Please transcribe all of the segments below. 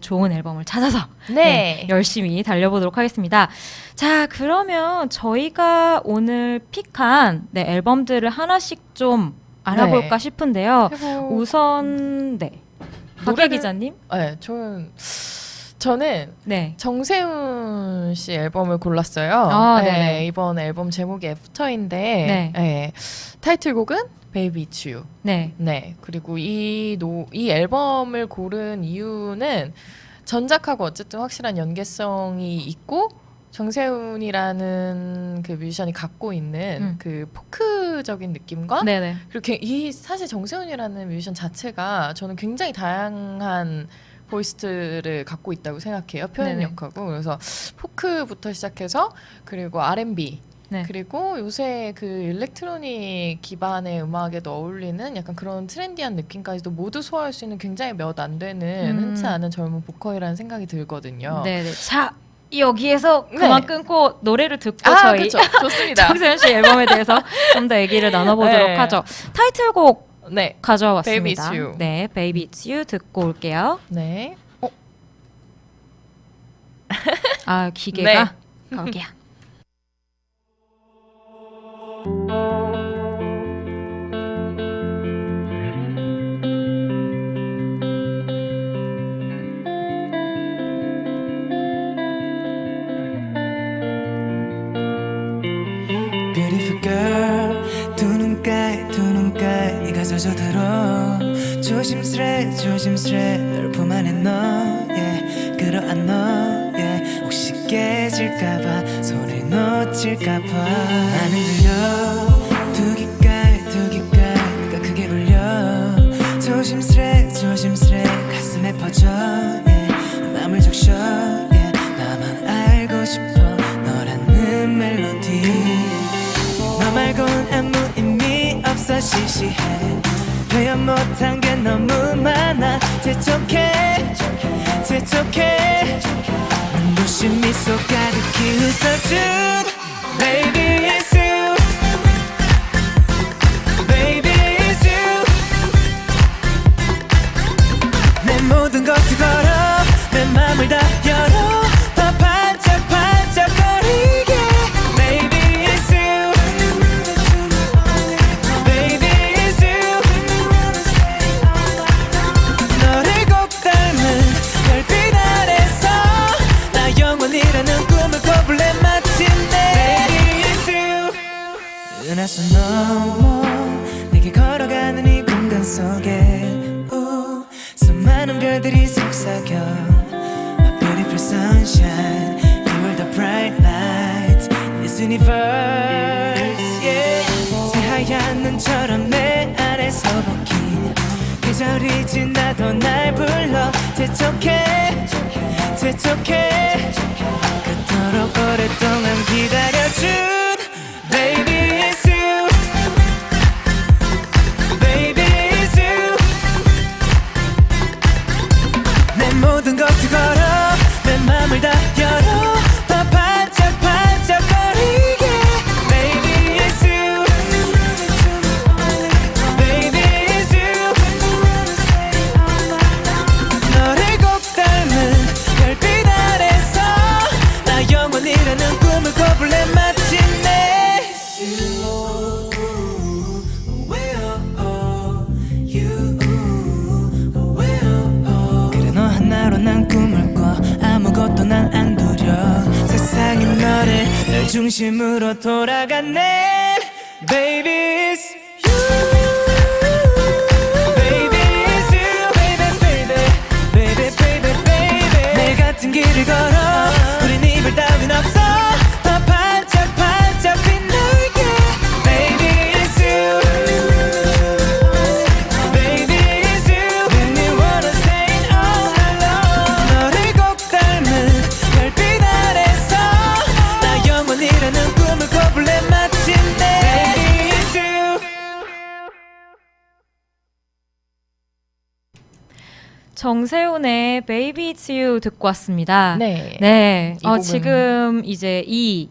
좋은 앨범을 찾아서 네. 네, 열심히 달려보도록 하겠습니다. 자, 그러면 저희가 오늘 픽한 네, 앨범들을 하나씩 좀 알아볼까 네. 싶은데요. 해보... 우선 네. 박혜 노래를- 기자님. 네, 저는 저는 네. 정세훈 씨 앨범을 골랐어요. 아, 네, 네 네. 이번 앨범 제목이 애프터인데 네. 네, 타이틀곡은 Baby You. 네. 네, 그리고 이, 노, 이 앨범을 고른 이유는 전작하고 어쨌든 확실한 연계성이 있고 정세훈이라는 그 뮤지션이 갖고 있는 음. 그 포크적인 느낌과 네, 네. 그리고 게- 이 사실 정세훈이라는 뮤지션 자체가 저는 굉장히 다양한 보이스를 갖고 있다고 생각해요 네네. 표현력하고 그래서 포크부터 시작해서 그리고 R&B 네. 그리고 요새 그 일렉트로닉 기반의 음악에도 어울리는 약간 그런 트렌디한 느낌까지도 모두 소화할 수 있는 굉장히 몇 안 되는 음. 흔치 않은 젊은 보컬이라는 생각이 들거든요. 네, 네. 자, 여기에서 네. 그만 끊고 노래를 듣고 아, 저희. 좋습니다. 정세현 씨 앨범에 대해서 좀 더 얘기를 나눠보도록 네. 하죠. 타이틀곡 네, 가져왔습니다. Baby It's You. 네, Baby It's You 듣고 올게요. 네. 어, 아, 기계가 네. 거기야. Beautiful girl 두 눈가에 두 눈가에 네가 젖어들어 조심스레 조심스레 널 품 안에 넣어 yeah. 끌어안어 yeah. 혹시 깨질까봐 손을 놓칠까봐. 나는 들려. 두 귓가에 두 귓가에 네가 크게 울려. 조심스레 조심스레. 가슴에 퍼져. yeah. 맘을 적셔. yeah. 나만 알고 싶어. 너라는 멜로디. 너 말곤 아무 의미 없어. 시시해. 표현 못한 게 너무 많아. 재촉해. 재촉해. 눈부신 미소 가득히 웃어준 Baby sunshine You're the bright light in this universe yeah. 새하얀 눈처럼 내 안에서 벗긴 계절이 지나도 날 불러 재촉해 재촉해 그토록 오랫동안 기다려준 중심으로 돌아갔네 Baby it's you Baby it's you Baby baby Baby baby baby 내 같은 길을 걸어 정세훈의 Baby It's You 듣고 왔습니다. 네. 네. 이 어, 곡은- 지금 이제 이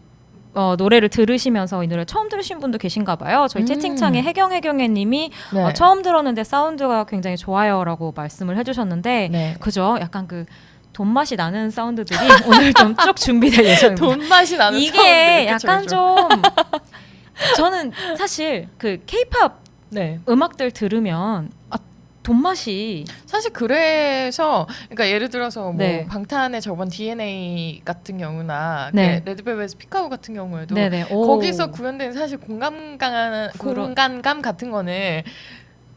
어, 노래를 들으시면서 이 노래 처음 들으신 분도 계신가 봐요. 저희 음. 채팅창에 해경해경해 님이 네. 어, 처음 들었는데 사운드가 굉장히 좋아요라고 말씀을 해주셨는데 네. 그죠? 약간 그 돈 맛이 나는 사운드들이 오늘 좀 쭉 준비될 예정입니다. 돈 맛이 나는 이게 사운드. 약간. 좀 저는 사실 그 케이팝 네. 음악들 들으면 아, 돈 맛이 사실 그래서 그러니까 예를 들어서 뭐 네. 방탄의 저번 DNA 같은 경우나 네. 네. 레드벨벳 피카우 같은 경우에도 네네 오. 거기서 구현된 사실 공감 강한 그러- 공간감 같은 거는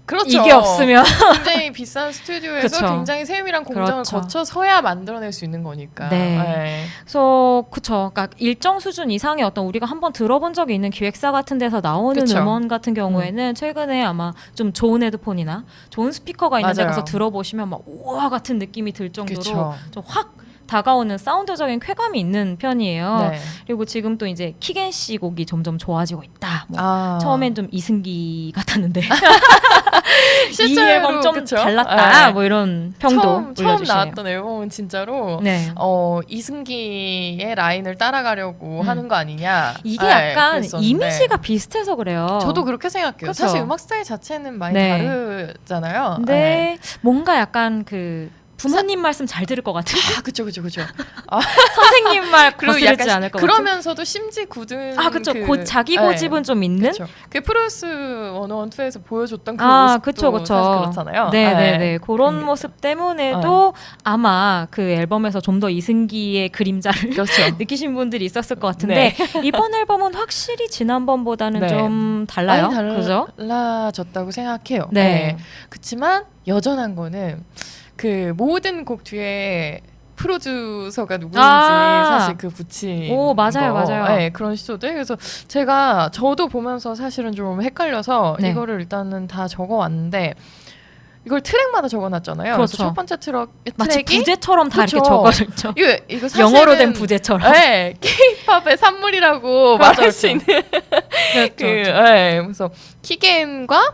그렇죠. 이게 없으면 굉장히 비싼 스튜디오에서 그쵸. 굉장히 세밀한 공정을 그렇죠. 거쳐서야 만들어낼 수 있는 거니까. 네. 그래서 그쵸. 그러니까 일정 수준 이상의 어떤 우리가 한번 들어본 적이 있는 기획사 같은 데서 나오는 그쵸. 음원 같은 경우에는 최근에 아마 좀 좋은 헤드폰이나 좋은 스피커가 있는 데 맞아요. 가서 들어보시면 막 우와 같은 느낌이 들 정도로 그쵸. 좀확 다가오는 사운드적인 쾌감이 있는 편이에요. 네. 그리고 지금 또 이제 키겐 씨 곡이 점점 좋아지고 있다. 뭐 아. 처음엔 좀 이승기 같았는데 이 실제로 앨범 좀 그쵸? 달랐다. 네. 뭐 이런 평도 처음, 처음 올려주시네요. 나왔던 앨범은 진짜로 네. 어 이승기의 라인을 따라가려고 음. 하는 거 아니냐. 이게 네, 약간 그랬었는데. 이미지가 비슷해서 그래요. 저도 그렇게 생각해요. 그쵸? 사실 음악 스타일 자체는 많이 네. 다르잖아요. 근데 네. 뭔가 약간 그 부모님 말씀 잘 들을 것 같은 아 그쵸 그쵸 그쵸. 선생님 말 거스르지 않을 것 같은 그러면서도 심지 굳은 아 그쵸 그- 고, 자기 네. 고집은 좀 있는 그쵸. 그 프로스 101에서 보여줬던 그 아, 모습도 그쵸, 그쵸. 사실 그렇잖아요. 네네네 그런 음. 모습 때문에도 아마 그 앨범에서 좀 더 이승기의 그림자를 그렇죠. 느끼신 분들이 있었을 것 같은데 이번 앨범은 확실히 지난번보다는 네. 좀 달라요 그죠? 달라졌다고 생각해요. 네. 그렇지만 여전한 거는 그 모든 곡 뒤에 프로듀서가 누구인지 아. 사실 그 붙인 오, 맞아요, 거. 맞아요. 네, 그런 시도들 그래서 제가 저도 보면서 사실은 좀 헷갈려서 네. 이거를 일단은 다 적어왔는데 이걸 트랙마다 적어놨잖아요. 그래서 그렇죠. 첫 번째 트럭 마치 트랙이 부제처럼 다 이렇게 그쵸. 적어져 있죠 이거 이거 영어로 된 부제처럼 네, K-팝의 산물이라고 그렇죠, 말할 수 그렇죠. 있는 그렇죠, 그, 그렇죠. 네, 그래서 키겐과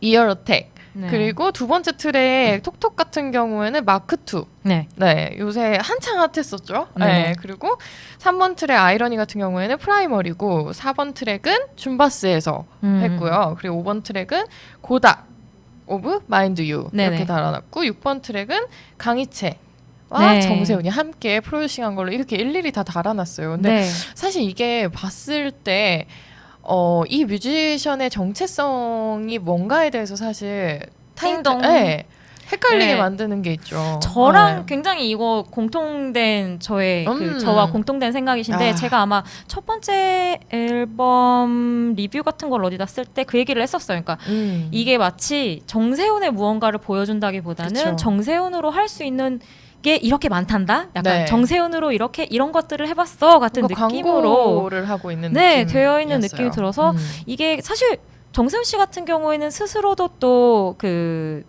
이어어택 네. 그리고 두 번째 트랙 톡톡 같은 경우에는 마크 2. 네. 네, 요새 한창 핫했었죠. 네. 네네. 그리고 3번 트랙 아이러니 같은 경우에는 프라이머리고 4번 트랙은 줌바스에서 음. 했고요. 그리고 5번 트랙은 고다 오브 마인드 유. 이렇게 달아놨고 6번 트랙은 강희채 와 네. 정세훈이 함께 프로듀싱한 걸로 이렇게 일일이 다 달아놨어요. 근데 네. 사실 이게 봤을 때 어, 이 뮤지션의 정체성이 뭔가에 대해서 사실 띵동. 네, 헷갈리게 네. 만드는 게 있죠. 저랑 네. 굉장히 이거 공통된 저의 그 음. 저와 공통된 생각이신데 아. 제가 아마 첫 번째 앨범 리뷰 같은 걸 어디다 쓸 때 그 얘기를 했었어요. 그러니까 음. 이게 마치 정세훈의 무언가를 보여준다기보다는 그쵸. 정세훈으로 할 수 있는 게 이렇게 많단다. 약간 네. 정세훈으로 이렇게 이런 것들을 해봤어 같은 뭔가 느낌으로 광고를 하고 있는 네. 되어 있는 느낌이 들어서 음. 이게 사실 정세훈 씨 같은 경우에는 스스로도 또 그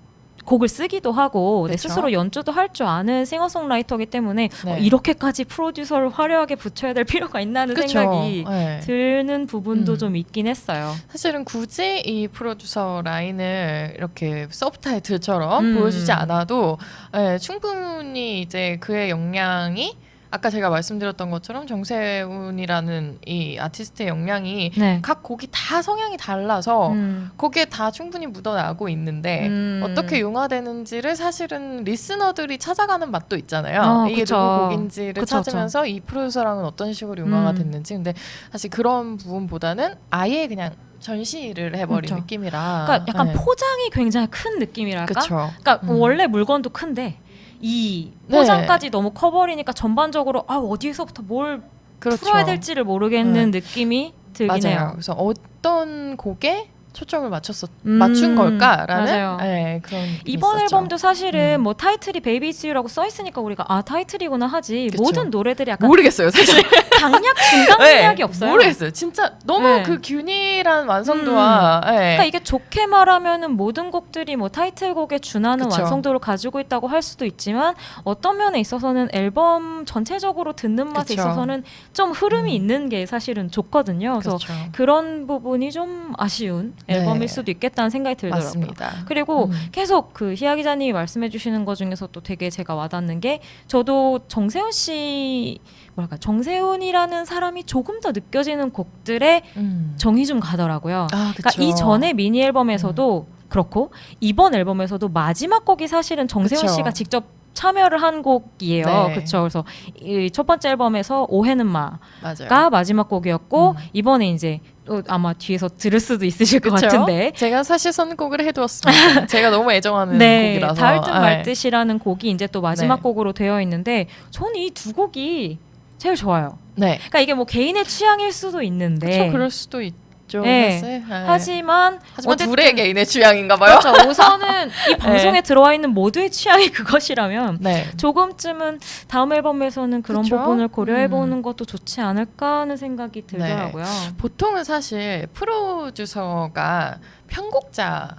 곡을 쓰기도 하고 네, 그쵸. 스스로 연주도 할 줄 아는 싱어송라이터이기 때문에 네. 어, 이렇게까지 프로듀서를 화려하게 붙여야 될 필요가 있나는 그쵸. 생각이 네. 드는 부분도 음. 좀 있긴 했어요. 사실은 굳이 이 프로듀서 라인을 이렇게 서브타이틀처럼 음. 보여주지 않아도 예, 충분히 이제 그의 역량이 아까 제가 말씀드렸던 것처럼 정세훈이라는 이 아티스트의 역량이 네. 각 곡이 다 성향이 달라서 음. 거기에 다 충분히 묻어나고 있는데 음. 어떻게 융화되는지를 사실은 리스너들이 찾아가는 맛도 있잖아요. 어, 이게 그쵸. 누구 곡인지를 그쵸, 찾으면서 이 프로듀서랑은 어떤 식으로 융화가 음. 됐는지. 근데 사실 그런 부분보다는 아예 그냥 전시를 해버린 그쵸. 느낌이라. 그러니까 약간 네. 포장이 굉장히 큰 느낌이랄까? 그쵸. 그러니까 음. 원래 물건도 큰데 이 네. 포장까지 너무 커버리니까 전반적으로 아 어디서부터 뭘 그렇죠. 풀어야 될지를 모르겠는 느낌이 들긴 맞아요. 해요. 그래서 어떤 곡에 초점을 맞췄었 음, 맞춘 걸까라는 맞아요. 네, 그런 이번 있었죠. 앨범도 사실은 음. 뭐 타이틀이 베이비 이스 유라고 써 있으니까 우리가 아 타이틀이구나 하지 그쵸. 모든 노래들이 약간 모르겠어요 사실 강약 중강 약이 없어요. 모르겠어요 진짜 너무 네. 그 균일한 완성도와 네. 그러니까 이게 좋게 말하면은 모든 곡들이 뭐 타이틀곡에 준하는 그쵸. 완성도를 가지고 있다고 할 수도 있지만 어떤 면에 있어서는 앨범 전체적으로 듣는 맛에 그쵸. 있어서는 좀 흐름이 음. 있는 게 사실은 좋거든요. 그래서 그렇죠. 그런 부분이 좀 아쉬운 네. 앨범일 수도 있겠다는 생각이 들더라고요. 맞습니다. 그리고 음. 계속 그 희아 기자님이 말씀해 주시는 것 중에서 또 되게 제가 와닿는 게 저도 정세훈 씨 뭐랄까 정세훈이 라는 사람이 조금 더 느껴지는 곡들에 음. 정이 좀 가더라고요. 아, 그러니까 이 전에 미니 앨범에서도 그렇고 이번 앨범에서도 마지막 곡이 사실은 정세훈 그쵸. 씨가 직접 참여를 한 곡이에요. 네. 그렇죠. 그래서 이 첫 번째 앨범에서 오해는 마가 맞아요. 마지막 곡이었고 음. 이번에 이제 또 아마 뒤에서 들을 수도 있으실 것 그쵸? 같은데 제가 사실 선곡을 해두었습니다. 제가 너무 애정하는 네, 곡이라서. 닿을 듯 아, 말 듯이라는 곡이 이제 또 마지막 네. 곡으로 되어 있는데 저는 이 두 곡이 제일 좋아요. 네. 그러니까 이게 뭐 개인의 취향일 수도 있는데 그렇죠. 그럴 수도 있죠. 네. 네. 하지만 하지만 어쨌든 둘의 개인의 취향인가 봐요. 그렇죠. 우선은 이 방송에 들어와 있는 모두의 취향이 그것이라면 네. 조금쯤은 다음 앨범에서는 그런 그쵸? 부분을 고려해 음. 보는 것도 좋지 않을까 하는 생각이 들더라고요. 보통은 사실 프로듀서가 편곡자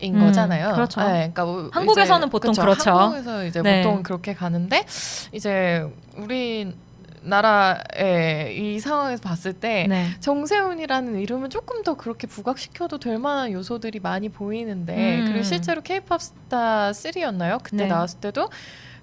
인 음, 거잖아요. 그렇죠. 네, 그러니까 뭐 한국에서는 이제 보통 그렇죠. 한국에서 이제 네. 보통 그렇게 가는데 이제 우리 나라의 이 상황에서 봤을 때 네. 정세훈이라는 이름은 조금 더 그렇게 부각시켜도 될 만한 요소들이 많이 보이는데 음. 그리고 실제로 K-pop 스타 3였나요? 그때 네. 나왔을 때도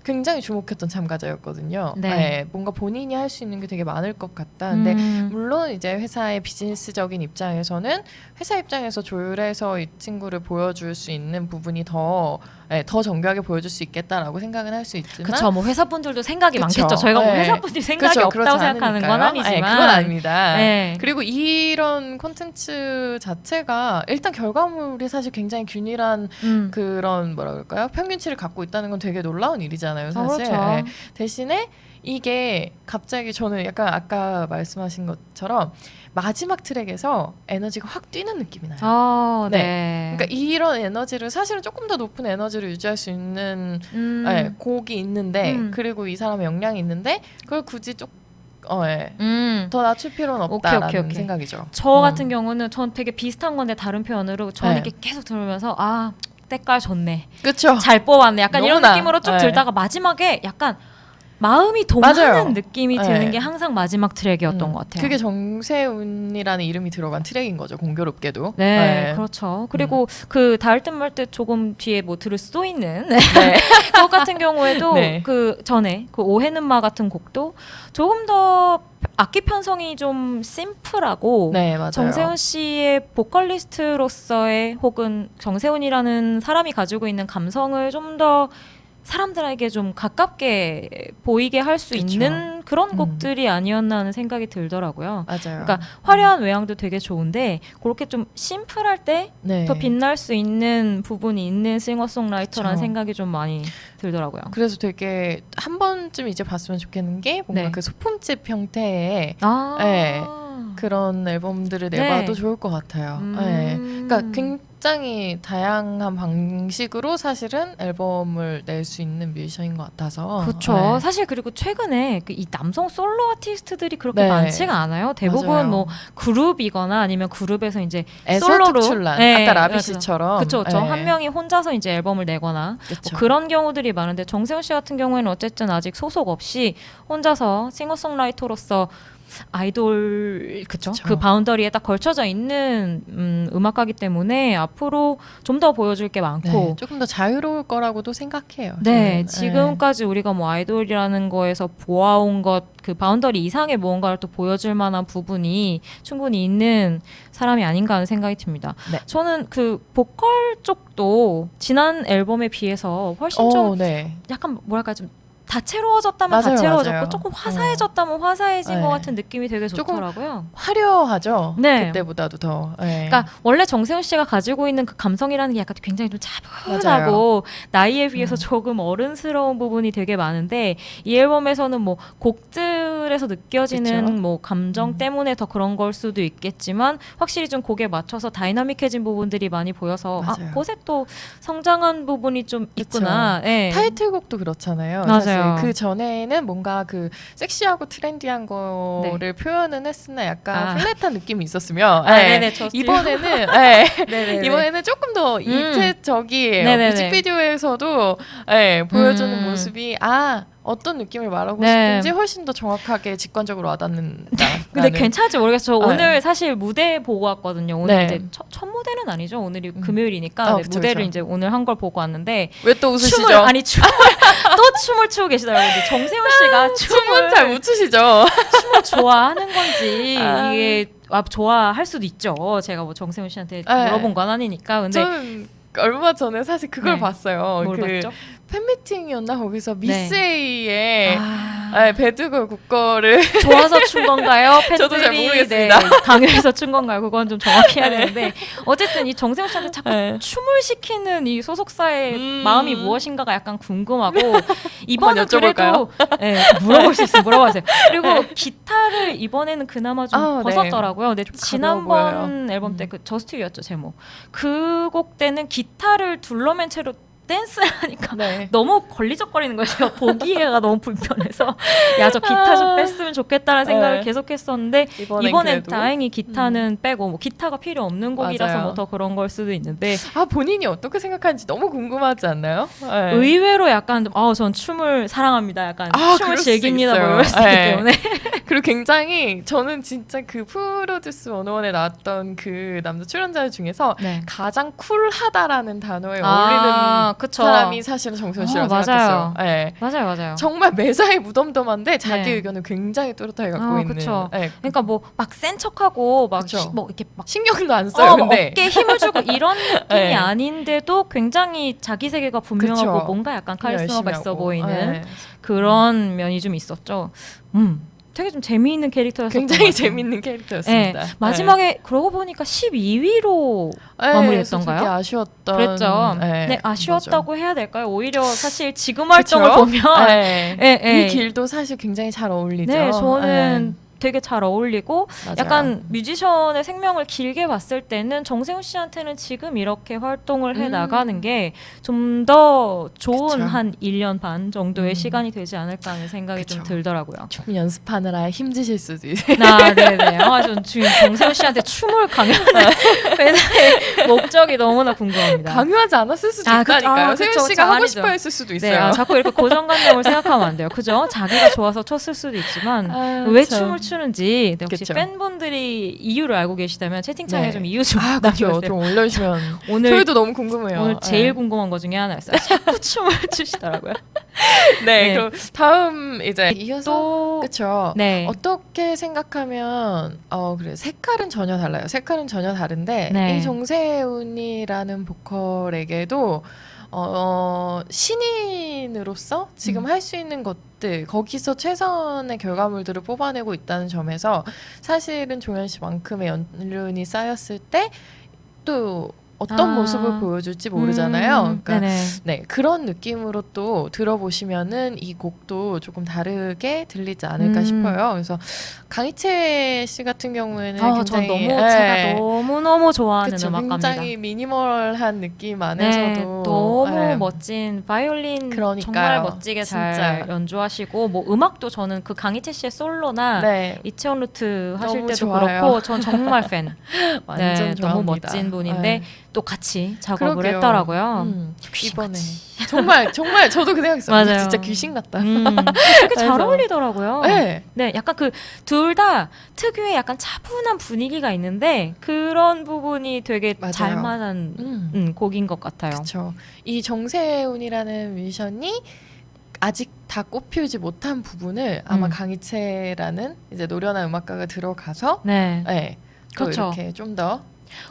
굉장히 주목했던 참가자였거든요. 네. 네, 뭔가 본인이 할 수 있는 게 되게 많을 것 같다. 근데 음. 물론 이제 회사의 비즈니스적인 입장에서는 회사 입장에서 조율해서 이 친구를 보여줄 수 있는 부분이 더, 네, 더 정교하게 보여줄 수 있겠다라고 생각은 할 수 있지만 그쵸 뭐 회사분들도 생각이 그쵸. 많겠죠. 저희가 뭐 네. 회사분들이 생각이 그쵸, 없다고 그렇지 생각하는 건 않으니까요. 아니지만 네, 그건 아닙니다. 네. 그리고 이런 콘텐츠 자체가 일단 결과물이 사실 굉장히 균일한 음. 그런 뭐라 그럴까요? 평균치를 갖고 있다는 건 되게 놀라운 일이잖아요, 아, 사실. 그렇죠. 네. 대신에 이게 갑자기 저는 약간 아까 말씀하신 것처럼 마지막 트랙에서 에너지가 확 뛰는 느낌이 나요. 아, 네. 그러니까 이런 에너지를 사실은 조금 더 높은 에너지를 유지할 수 있는 음. 네, 곡이 있는데 음. 그리고 이 사람의 역량이 있는데 그걸 굳이 좀 어, 예. 음. 더 낮출 필요는 오케이, 없다라는 오케이, 오케이. 생각이죠. 저 음. 같은 경우는 전 되게 비슷한 건데 다른 표현으로 저는 네. 이렇게 계속 들으면서 아 때깔 좋네 그렇죠. 잘 뽑았네 약간 이런 너무나. 느낌으로 쭉 네. 들다가 마지막에 약간 마음이 동하는 맞아요. 느낌이 네. 드는 게 항상 마지막 트랙이었던 음, 것 같아요. 그게 정세훈이라는 이름이 들어간 트랙인 거죠. 공교롭게도. 네, 그렇죠. 그리고 그 닿을 듯 말 듯 조금 뒤에 뭐 들을 수도 있는 네. 그것 같은 경우에도 네. 그 전에 그 오해는 마 같은 곡도 조금 더 악기 편성이 좀 심플하고 네. 정세훈 씨의 보컬리스트로서의 혹은 정세훈이라는 사람이 가지고 있는 감성을 좀더 사람들에게 좀 가깝게 보이게 할 수 그쵸. 있는 그런 음. 곡들이 아니었나 하는 생각이 들더라고요. 맞아요. 그러니까 화려한 외향도 되게 좋은데 그렇게 좀 심플할 때 더 네. 빛날 수 있는 부분이 있는 싱어송라이터라는 그쵸. 생각이 좀 많이 들더라고요. 그래서 되게 한 번쯤 이제 봤으면 좋겠는 게 뭔가 네. 그 소품집 형태의 아, 네. 그런 앨범들을 내봐도 네. 좋을 것 같아요. 음. 네. 그러니까 굉장히 다양한 방식으로 사실은 앨범을 낼 수 있는 뮤지션인 것 같아서. 그렇죠. 네. 사실 그리고 최근에 그 이 남성 솔로 아티스트들이 그렇게 네. 많지가 않아요. 대부분 맞아요. 뭐 그룹이거나 아니면 그룹에서 이제 솔로로. 특출난 네, 아까 라비. 씨처럼 그쵸. 네. 한 명이 혼자서 이제 앨범을 내거나. 뭐 그런 경우들이 많은데 정세훈 씨 같은 경우에는 어쨌든 아직 소속 없이 혼자서 싱어송라이터로서 아이돌 그쵸? 그쵸. 그 바운더리에 딱 걸쳐져 있는 음, 음악가기 때문에 앞으로 좀 더 보여줄 게 많고 네, 조금 더 자유로울 거라고도 생각해요. 네, 저는. 지금까지 우리가 뭐 아이돌이라는 거에서 보아온 것, 그 바운더리 이상의 무언가를 또 보여줄 만한 부분이 충분히 있는 사람이 아닌가 하는 생각이 듭니다. 네. 저는 그 보컬 쪽도 지난 앨범에 비해서 훨씬 어, 좀 네. 약간 뭐랄까 좀 다채로워졌다면 맞아요, 다채로워졌고 맞아요. 조금 화사해졌다면 화사해진 네. 것 같은 느낌이 되게 조금 좋더라고요. 화려하죠. 네. 그때보다도 더. 네. 그러니까 원래 정세훈 씨가 가지고 있는 그 감성이라는 게 약간 굉장히 좀 차분하고 나이에 비해서 음. 조금 어른스러운 부분이 되게 많은데 이 앨범에서는 뭐 곡들에서 느껴지는 그쵸. 뭐 감정 음. 때문에 더 그런 걸 수도 있겠지만 확실히 좀 곡에 맞춰서 다이나믹해진 부분들이 많이 보여서 아 맞아요. 곳에 또 성장한 부분이 좀 있구나. 예. 타이틀곡도 그렇잖아요. 맞아요. 사실 그 전에는 뭔가 그 섹시하고 트렌디한 거를 표현은 했으나 약간 네. 아. 플랫한 느낌이 있었으면 아, 네. 네네, 저 이번에는 네. 네네네. 이번에는 조금 더 입체적이에요. 네네네. 뮤직비디오에서도 네, 보여주는 음. 모습이 아 어떤 느낌을 말하고 네. 싶은지 훨씬 더 정확하게 직관적으로 와닿는다. 근데 괜찮지 모르겠어요. 네. 오늘 사실 무대 보고 왔거든요. 오늘 네. 이제 첫, 첫 무대는 아니죠. 오늘이 음. 금요일이니까 어, 네, 그쵸, 무대를 그쵸. 이제 오늘 한 걸 보고 왔는데 왜 또 웃으시죠? 춤을 아니 춤을 또 춤을 추고 계시더라고요. 근데 정세훈 씨가 춤을 춤은 잘 못 추시죠? 춤을 좋아하는 건지 아. 이게 아, 좋아할 수도 있죠. 제가 뭐 정세훈 씨한테 네. 물어본 건 아니니까. 근데 저는 얼마 전에 사실 그걸 네. 봤어요. 뭘 그 봤죠? 팬미팅이었나 거기서 미스 네. A의 아, 네, 배두걸 국거를 좋아서 춘 건가요? 팬들이 저도 잘 모르겠습니다. 네, 강요해서 춘 건가요? 그건 좀 정확히 해야 되는데 어쨌든 이 정세훈 씨한테 자꾸 네. 춤을 시키는 이 소속사의 음. 마음이 무엇인가가 약간 궁금하고 여쭤볼까요? 그래도 네, 물어볼 수 있어요. 물어보세요. 그리고 기타를 이번에는 그나마 좀 아, 네. 벗었더라고요. 근데 좀 지난번. 앨범 음. 때그 저스트 유였죠 제목. 그 곡 때는 기타를 둘러맨 채로 댄스를 하니까 네. 너무 걸리적거리는 거예요. 제가 보기가 너무 불편해서 야 저 기타 좀 뺐으면 좋겠다는 생각을 네. 계속했었는데 이번엔, 이번엔 그래도. 다행히 기타는 빼고 뭐 기타가 필요 없는 곡이라서 맞아요. 뭐 더 그런 걸 수도 있는데 아 본인이 어떻게 생각하는지 너무 궁금하지 않나요? 네. 의외로 약간 아전 춤을 사랑합니다. 약간 아, 춤을 그럴 수 즐깁니다. 뭐 있어요. 이럴 수 있기 네. 때문에 그리고 굉장히 저는 진짜 그 프로듀스 101에 나왔던 그 남자 출연자 중에서 네. 가장 쿨하다라는 단어에 아, 어울리는 그쵸. 사람이 사실은 정선 씨라고 아, 생각했어요. 맞아요. 네. 맞아요, 맞아요. 정말 매사에 무덤덤한데 자기 네. 의견을 굉장히 또렷하게 갖고 아, 있는. 그쵸. 네. 그러니까 뭐 막 센 척하고 막 그쵸. 히- 뭐 이렇게 막 신경도 안 써요. 어, 근데 어깨에 힘을 주고 이런 느낌이 네. 아닌데도 굉장히 자기 세계가 분명하고 그쵸. 뭔가 약간 카리스마가 있어 하고. 보이는 네. 그런 면이 좀 있었죠. 음, 되게 좀 재미있는 캐릭터였었던 굉장히. 재밌는 캐릭터였습니다. 네, 마지막에 그러고 보니까 12위로 네. 마무리했던가요? 되게 아쉬웠던. 그랬죠. 네, 네, 아쉬웠다고 해야 될까요? 오히려 사실 지금 활동을 그쵸? 보면 네. 예, 예. 이 길도 사실 굉장히 잘 어울리죠. 네, 저는 되게 잘 어울리고 네, 맞아요. 약간 뮤지션의 생명을 길게 봤을 때는 정세훈 씨한테는 지금 이렇게 활동을 해 음. 나가는 게 좀 더 좋은 그쵸. 한 1년 반 정도의 음. 시간이 되지 않을까 하는 생각이 좀 그쵸. 들더라고요. 춤 연습하느라 힘드실 수도 있어요. 아, 네네. 아, 전 지금 정세훈 씨한테 춤을 강요하는 회사의 목적이 너무나 궁금합니다. 강요하지 않았을 수도 아, 그- 있다니까요. 아, 세윤 그쵸, 씨가 그쵸. 하고 아니죠. 싶어 했을 수도 네, 있어요. 아, 자꾸 이렇게 고정관념을 생각하면 안 돼요. 그죠? 자기가 좋아서 췄을 수도 있지만 아, 왜 참. 춤을 네, 혹시 그쵸. 팬분들이 이유를 알고 계시다면 채팅창에 네. 좀 이유 좀 아, 그렇죠. 남겨주세요. 좀 올려주시면 오늘 저희도 너무 궁금해요. 오늘 제일 네. 궁금한 것 중에 하나였어요. 자꾸 춤을 추시더라고요. 네, 네. 그럼 다음 이제 이어서 또 그렇죠. 네. 어떻게 생각하면 어 그래 색깔은 전혀 달라요. 색깔은 전혀 다른데 네. 이 정세훈이라는 보컬에게도 어 신인으로서 지금 음. 할수 있는 것들 거기서 최선의 결과물들을 뽑아내고 있다는 점에서 사실은 종현 씨만큼의 연륜이 쌓였을 때 또 어떤 아. 모습을 보여줄지 모르잖아요. 음, 그러니까 네네. 네 그런 느낌으로 또 들어보시면은 이 곡도 조금 다르게 들리지 않을까 음. 싶어요. 그래서 강희채 씨 같은 경우에는 아, 전 굉장히 너무 예, 제가 너무 너무 좋아하는 그쵸, 음악가입니다. 굉장히 미니멀한 느낌 네, 안에서도 너무 예. 멋진 바이올린 그러니까요. 정말 멋지게 진짜. 잘 연주하시고 뭐 음악도 저는 그 강희채 씨의 솔로나 네 이채원 루트 하실 너무 때도 좋아요. 그렇고 전 정말 팬. 완전 네, 너무 좋아합니다. 멋진 분인데 네. 또 같이 작업을 그러게요. 했더라고요. 음, 이번에 귀신같이. 정말 정말 저도 그 생각했어요. 맞아요. 진짜 귀신 같다. 음, 되게 잘 어울리더라고요. 네. 네, 약간 그 둘 다 특유의 약간 차분한 분위기가 있는데 그런 부분이 되게 맞아요. 잘 맞은 음. 음, 곡인 것 같아요. 그렇죠. 이 정세훈이라는 뮤지션이 아직 다 꽃피우지 못한 부분을 아마 음. 강희채라는 이제 노련한 음악가가 들어가서 네. 네, 또 그렇죠. 이렇게 좀 더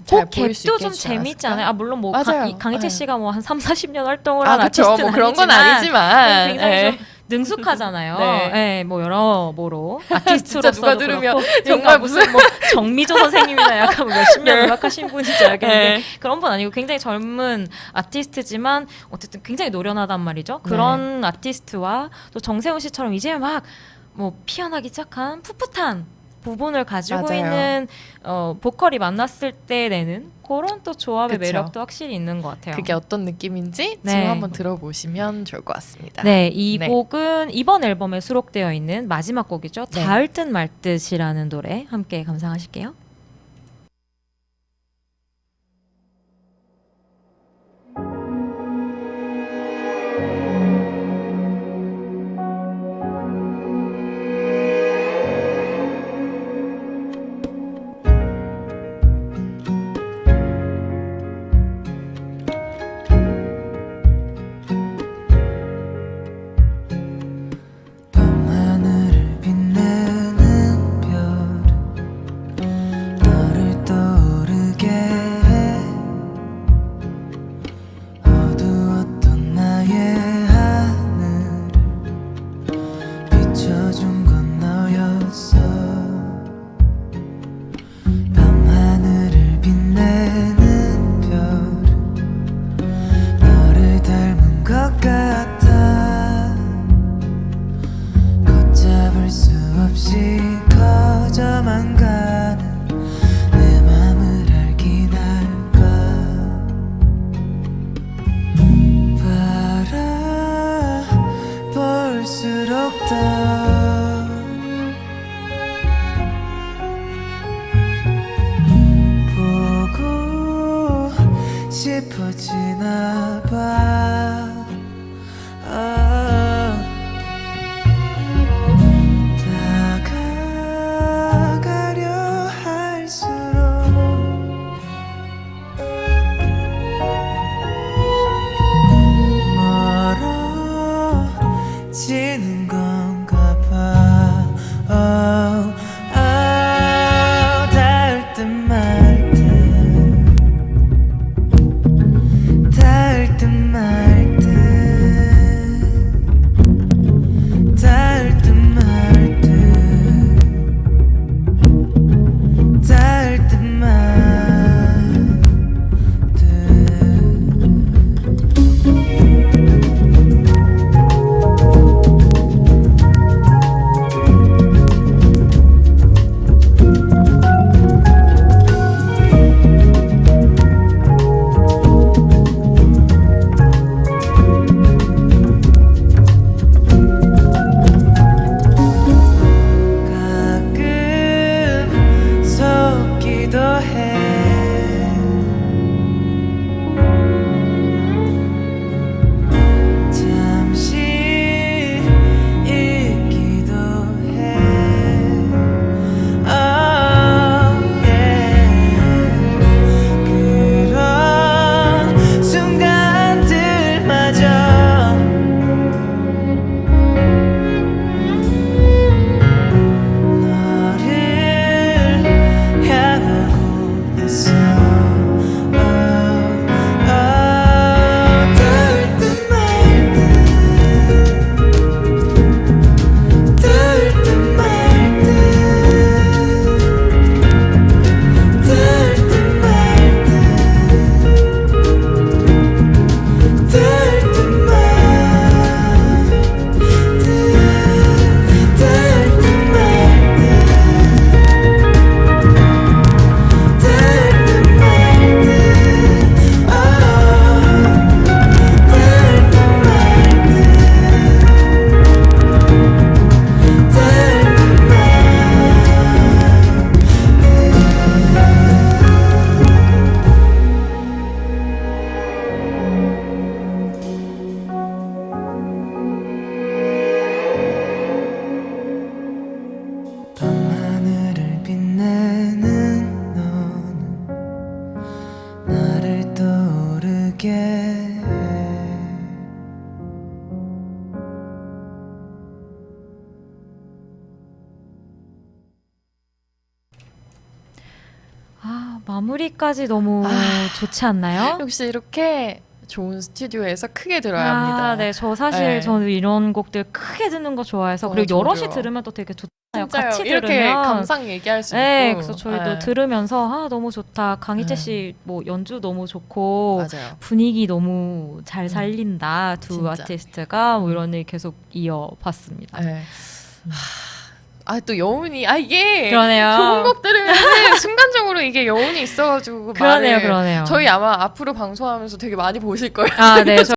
곡 갭도 좀 재밌지 않아요? 아 물론 뭐 가, 맞아요. 이 강희채 네. 씨가 뭐 한 3, 40년 활동을 아, 한 그렇죠. 아티스트는 뭐 그런 건 아니지만 아니지만 굉장히 네. 좀 능숙하잖아요. 네. 네. 뭐 여러모로 아티스트로서 진짜 누가 들으면 정말 정말 무슨 뭐 정미조 선생님이나 약간 뭐 몇십 년 네. 음악하신 분인 줄 알겠는데 네. 그런 분 아니고 굉장히 젊은 아티스트지만 어쨌든 굉장히 노련하단 말이죠. 네. 그런 아티스트와 또 정세훈 씨처럼 이제 막 뭐 피어나기 시작한 풋풋한 부분을 가지고 맞아요. 있는 어, 보컬이 만났을 때 내는 그런 또 조합의 그쵸. 매력도 확실히 있는 것 같아요. 그게 어떤 느낌인지 네. 지금 한번 들어보시면 좋을 것 같습니다. 네, 이 네. 곡은 이번 앨범에 수록되어 있는 마지막 곡이죠. 네. 닿을 듯말 듯이라는 노래 함께 감상하실게요. 바 마무리까지 너무 아. 좋지 않나요? 역시 이렇게 좋은 스튜디오에서 크게 들어야 합니다. 아, 네, 저 사실 네. 저는 이런 곡들 크게 듣는 거 좋아해서 어, 그리고 여럿이 저도요. 들으면 또 되게 좋잖아요. 진짜요. 같이 이렇게 들으면. 감상 얘기할 수 네, 있고. 그래서 저희도 네. 들으면서 아 너무 좋다. 강희재 네. 씨뭐 연주 너무 좋고 맞아요. 분위기 너무 잘 살린다 두 진짜. 아티스트가 뭐 이런 일 계속 이어봤습니다. 네. 아 또 여운이 아 이게 그러네요. 좋은 곡 들으면 순간적으로 이게 여운이 있어가지고 그러네요, 말을 그러네요. 저희 아마 앞으로 방송하면서 되게 많이 보실 거예요. 아, 네, 저